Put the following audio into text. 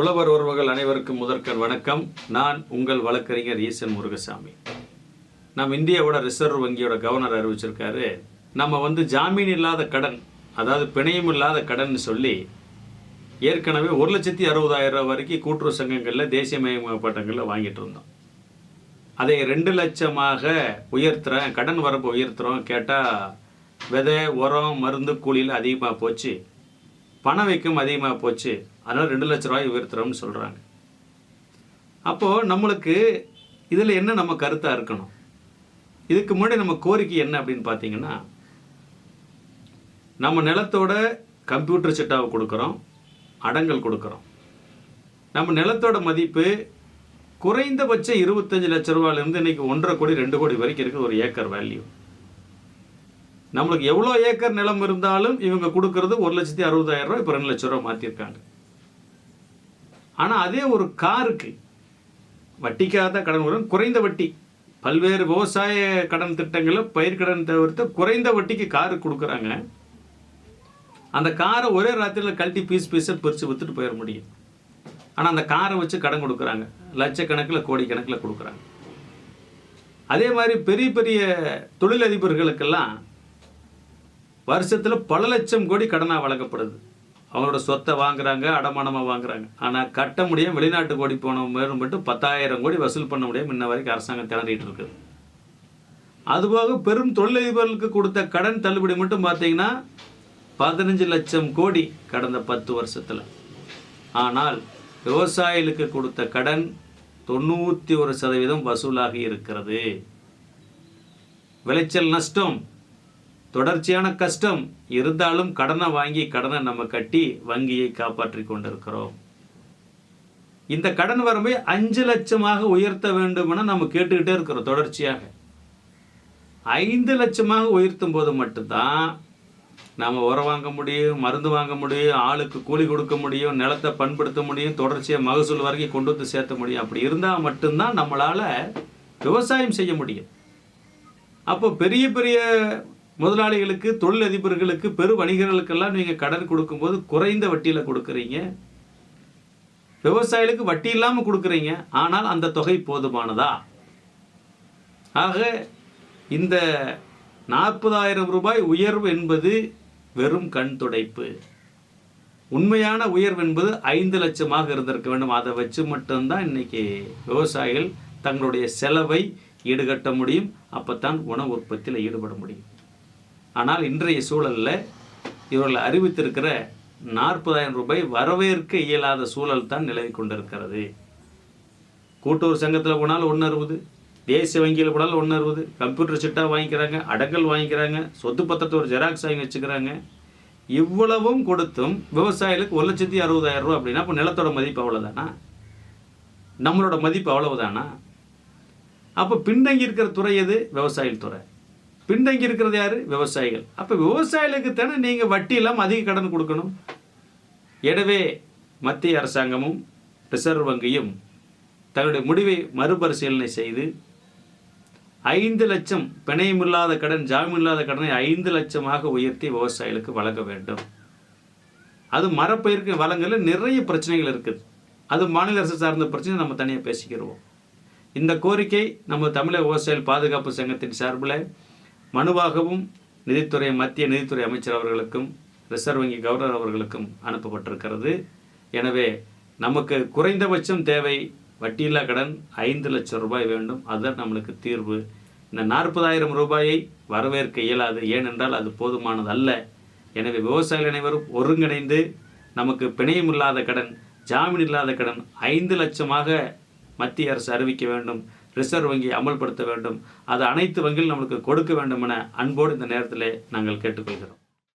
உழவர் உறவுகள் அனைவருக்கும் முதற்கண் வணக்கம். நான் உங்கள் வழக்கறிஞர் ஈசன் முருகசாமி. நம்ம இந்தியாவோட ரிசர்வ் வங்கியோட கவர்னர் அறிவிச்சிருக்காரு. நம்ம வந்து ஜாமீன் இல்லாத கடன் அதாவது பிணையம் இல்லாத கடன் சொல்லி ஏற்கனவே ஒரு லட்சத்தி அறுபதாயிரம் ரூபா வரைக்கும் கூட்டுறவு சங்கங்களில் தேசியமயமாக்கப்பட்டங்களில் வாங்கிட்டு இருந்தோம். அதை ரெண்டு லட்சமாக உயர்த்துறேன் கடன் வரப்பு உயர்த்துறோம். கேட்டால் விதை உரம் மருந்து கூலியில் அதிகமாக போச்சு. பணவீக்கம் அதிகமாக போச்சு. அதனால் ரெண்டு லட்ச ரூபாய் உயர்த்துறோம்னு சொல்கிறாங்க அப்போது நம்மளுக்கு இதில் என்ன நம்ம கருத்தாக இருக்கணும்? இதுக்கு முன்னாடி நம்ம கோரிக்கை என்ன அப்படின்னு பார்த்தீங்கன்னா நம்ம நிலத்தோட கம்ப்யூட்டர் செட்டாவை கொடுக்குறோம் அடங்கல் கொடுக்குறோம். நம்ம நிலத்தோட மதிப்பு குறைந்தபட்சம் இருபத்தஞ்சு லட்ச ரூபாயிலேருந்து இன்னைக்கு ஒன்றரை கோடி ரெண்டு கோடி வரைக்கும் இருக்குது ஒரு ஏக்கர் வேல்யூ நம்மளுக்கு எவ்வளோ ஏக்கர் நிலம் இருந்தாலும் இவங்க கொடுக்கறது ஒரு லட்சத்தி அறுபதாயிரம் ரூபா இப்போ ரெண்டு லட்ச ரூபா மாற்றிருக்காங்க ஆனால் அதே ஒரு காருக்கு வட்டிக்காத கடன் வரும். குறைந்த வட்டி. பல்வேறு விவசாய கடன் திட்டங்களில் பயிர்க்கடன் தவிர்த்து குறைந்த வட்டிக்கு காரு கொடுக்குறாங்க. அந்த காரை ஒரே ராத்திரியில் கழட்டி பீஸ் பீஸை பிரித்து விற்றுட்டு போயிட முடியும். ஆனால் அந்த காரை வச்சு கடன் கொடுக்குறாங்க. லட்சக்கணக்கில் கோடிக்கணக்கில் கொடுக்குறாங்க. அதே மாதிரி பெரிய பெரிய தொழிலதிபர்களுக்கெல்லாம் வருஷத்தில் பல லட்சம் கோடி கடனாக வழங்கப்படுது. அவங்களோட சொத்தை வாங்குறாங்க அடமானமாக வாங்குறாங்க. ஆனால் கட்ட முடியும் வெளிநாட்டு கோடி போன மேலும் மட்டும் பத்தாயிரம் கோடி வசூல் பண்ண முடியும் இன்ன வரைக்கும் அரசாங்கம் திணறிட்டு இருக்குது. அதுபோக பெரும் தொழிலதிபர்களுக்கு கொடுத்த கடன் தள்ளுபடி மட்டும் பார்த்தீங்கன்னா பதினஞ்சு லட்சம் கோடி கடந்த பத்து வருஷத்தில். ஆனால் விவசாயிகளுக்கு கொடுத்த கடன் தொண்ணூற்றி ஒரு சதவீதம் வசூலாகி இருக்கிறது. விளைச்சல் நஷ்டம் தொடர்ச்சியான கஷ்டம். இருந்தாலும் கடனை வாங்கி கடனை நம்ம கட்டி வங்கியை காப்பாற்றி கொண்டிருக்கிறோம். இந்த கடன் வரம்பை அஞ்சு லட்சமாக உயர்த்த வேண்டும் என நம்ம கேட்டுக்கிட்டே இருக்கிறோம் தொடர்ச்சியாக. ஐந்து லட்சமாக உயர்த்தும் போது மட்டும்தான் நாம் உரம் வாங்க முடியும் மருந்து வாங்க முடியும் ஆளுக்கு கூலி கொடுக்க முடியும் நிலத்தை பண்படுத்த முடியும் தொடர்ச்சியாக மகசூல் வரைக்கும் கொண்டு வந்து சேர்த்த முடியும். அப்படி இருந்தால் மட்டும்தான் நம்மளால் விவசாயம் செய்ய முடியும். அப்போ பெரிய பெரிய முதலாளிகளுக்கு தொழிலதிபர்களுக்கு பெரு வணிகர்களுக்கெல்லாம் நீங்கள் கடன் கொடுக்கும்போது குறைந்த வட்டியில் கொடுக்குறீங்க. விவசாயிகளுக்கு வட்டி இல்லாமல் கொடுக்குறீங்க. ஆனால் அந்த தொகை போதுமானதா? ஆக இந்த நாற்பதாயிரம் ரூபாய் உயர்வு என்பது வெறும் கண் துடைப்பு. உண்மையான உயர்வு என்பது ஐந்து லட்சமாக இருந்திருக்க வேண்டும். அதை வச்சு மட்டும்தான் இன்னைக்கு விவசாயிகள் தங்களுடைய செலவை ஈடுகட்ட முடியும். அப்போத்தான் உணவு உற்பத்தியில் ஈடுபட முடியும். ஆனால் இன்றைய சூழலில் இவர்கள் அறிவித்திருக்கிற நாற்பதாயிரம் ரூபாய் வரவேற்க இயலாத சூழல் தான் நிலவி கொண்டிருக்கிறது. கூட்டுறவு சங்கத்தில் போனாலும் ஒன்று அறுபது தேசிய வங்கியில் போனாலும் ஒன்று அறுபது கம்ப்யூட்டர் சிட்டாக வாங்கிக்கிறாங்க அடங்கல் வாங்கிக்கிறாங்க சொத்து பத்திரத்தை ஒரு ஜெராக்ஸ் வாங்கி வச்சுக்கிறாங்க. இவ்வளவும் கொடுத்தும் விவசாயிகளுக்கு ஒரு லட்சத்தி அறுபதாயிரம் ரூபா அப்படின்னா அப்போ நிலத்தோட மதிப்பு அவ்வளோதானா நம்மளோட மதிப்பு அவ்வளவுதானா? அப்போ பின்தங்கி இருக்கிற துறை எது? விவசாயிகள் துறை. பின்தங்கி இருக்கிறது யார்? விவசாயிகள். அப்போ விவசாயிகளுக்கு தானே நீங்கள் வட்டி இல்லாமல் அதிக கடன் கொடுக்கணும். எனவே மத்திய அரசாங்கமும் ரிசர்வ் வங்கியும் தங்களுடைய முடிவை மறுபரிசீலனை செய்து ஐந்து லட்சம் பிணையமில்லாத கடன் ஜாமீனில்லாத கடனை ஐந்து லட்சமாக உயர்த்தி விவசாயிகளுக்கு வழங்க வேண்டும். அது மரப்பயிருக்கு வழங்கல நிறைய பிரச்சனைகள் இருக்குது. அது மாநில அரசு சார்ந்த பிரச்சனை நம்ம தனியாக பேசிக்கிறோம் இந்த கோரிக்கை நம்ம தமிழக விவசாயிகள் பாதுகாப்பு சங்கத்தின் சார்பில் மனுவாகவும் நிதித்துறை மத்திய நிதித்துறை அமைச்சர் அவர்களுக்கும் ரிசர்வ் வங்கி கவர்னர் அவர்களுக்கும் அனுப்பப்பட்டிருக்கிறது. எனவே நமக்கு குறைந்தபட்சம் தேவை வட்டியில்லா கடன் ஐந்து லட்சம் ரூபாய் வேண்டும். அதுதான் நம்மளுக்கு தீர்வு. இந்த நாற்பதாயிரம் ரூபாயை வரவேற்க இயலாது. ஏனென்றால் அது போதுமானது அல்ல எனவே விவசாயிகள் அனைவரும் ஒருங்கிணைந்து நமக்கு பிணையம் இல்லாத கடன் ஜாமீன் இல்லாத கடன் ஐந்து லட்சமாக மத்திய அரசு அறிவிக்க வேண்டும். ரிசர்வ் வங்கி அமல்படுத்த வேண்டும். அது அனைத்து வங்கியும் நம்மளுக்கு கொடுக்க வேண்டும் என அன்போடு இந்த நேரத்தில் நாங்கள் கேட்டுக்கொள்கிறோம்.